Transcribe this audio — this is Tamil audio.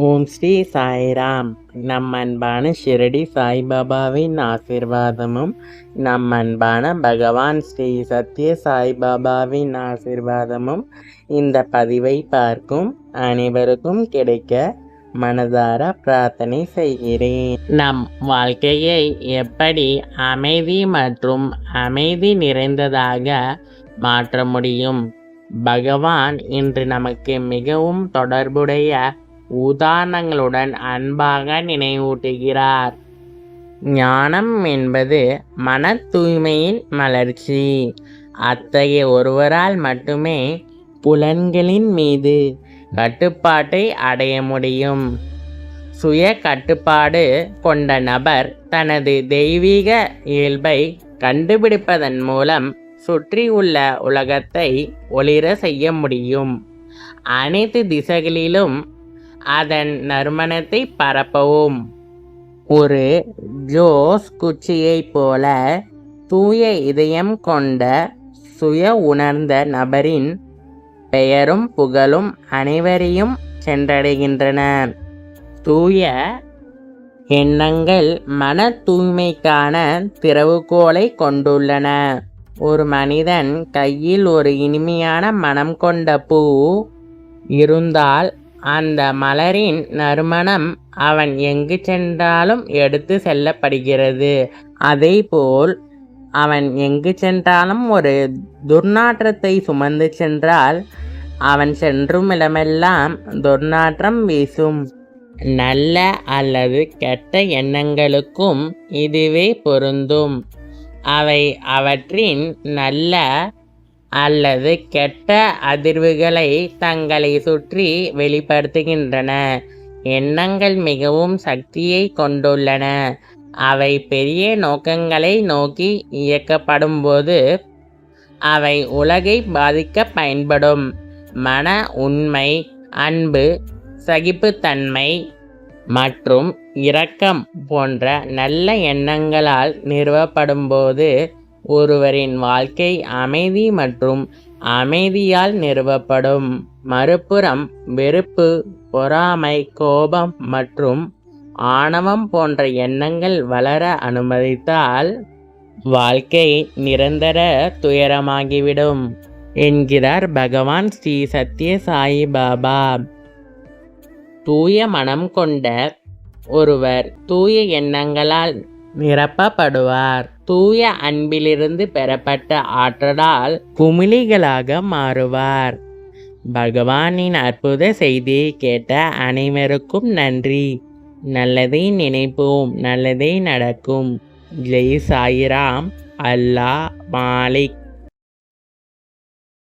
ஓம் ஸ்ரீ சாய்ராம். நம் அன்பான ஷிரடி சாய்பாபாவின் ஆசிர்வாதமும் நம் அன்பான பகவான் ஸ்ரீ சத்ய சாய்பாபாவின் ஆசிர்வாதமும் இந்த பதிவை பார்க்கும் அனைவருக்கும் கிடைக்க மனதார பிரார்த்தனை செய்கிறேன். நம் வாழ்க்கையை எப்படி அமைதி மற்றும் அமைதி நிறைந்ததாக மாற்ற முடியும்? பகவான் இன்று நமக்கு மிகவும் தொடர்புடைய உதாரணங்களுடன் அன்பாக நினைவூட்டுகிறார். ஞானம் என்பது மன தூய்மையின் மலர்ச்சி. அத்தகைய ஒருவரால் மட்டுமே புலன்களின் மீது கட்டுப்பாட்டை அடைய முடியும். சுய கட்டுப்பாடு கொண்ட நபர் தனது தெய்வீக இயல்பை கண்டுபிடிப்பதன் மூலம் சுற்றி உள்ள உலகத்தை ஒளிர செய்ய முடியும். அனைத்து திசைகளிலும் அதன் நறுமணத்தை பரப்பவும். ஒரு ஜோஸ் குச்சியைப் போல தூய இதயம் கொண்ட சுய உணர்ந்த நபரின் பெயரும் புகழும் அனைவரையும் சென்றடைகின்றன தூய எண்ணங்கள் மன தூய்மைக்கான திறவுகோலை கொண்டுள்ளன. ஒரு மனிதன் கையில் ஒரு இனிமையான மனம் கொண்ட பூ இருந்தால் அந்த மலரின் நறுமணம் அவன் எங்கு சென்றாலும் எடுத்து செல்லப்படுகிறது. அதேபோல் அவன் எங்கு சென்றாலும் ஒரு துர்நாற்றத்தை சுமந்து சென்றால் அவன் சென்றும் இடமெல்லாம் துர்நாற்றம் வீசும். நல்ல அல்லது கெட்ட எண்ணங்களுக்கும் இதுவே பொருந்தும். அவை அவற்றின் நல்ல அல்லது கெட்ட அதிர்வுகளை தங்களை சுற்றி வெளிப்படுத்துகின்றன. எண்ணங்கள் மிகவும் சக்தியை கொண்டுள்ளன. அவை பெரிய நோக்கங்களை நோக்கி இயக்கப்படும்போது அவை உலகை பாதிக்க பயன்படும். மன உண்மை அன்பு சகிப்புத்தன்மை மற்றும் இரக்கம் போன்ற நல்ல எண்ணங்களால் நிறுவப்படும்போது ஒருவரின் வாழ்க்கை அமைதி மற்றும் அமைதியால் நிறுவப்படும். மறுபுறம் வெறுப்பு பொறாமை கோபம் மற்றும் ஆணவம் போன்ற எண்ணங்கள் வளர அனுமதித்தால் வாழ்க்கை நிரந்தர துயரமாகிவிடும் என்கிறார் பகவான் ஸ்ரீ சத்ய சாயி பாபா. தூய மனம் கொண்ட ஒருவர் தூய எண்ணங்களால் நிரப்பப்படுவார் தூய அன்பிலிருந்து பெறப்பட்ட ஆற்றலால் குமிழிகளாக மாறுவார். பகவானின் அற்புத செய்தியை கேட்ட அனைவருக்கும் நன்றி. நல்லதை நினைப்போம் நல்லதே நடக்கும். ஜெய் சாயிராம் அல்லாஹ் மாலிக்.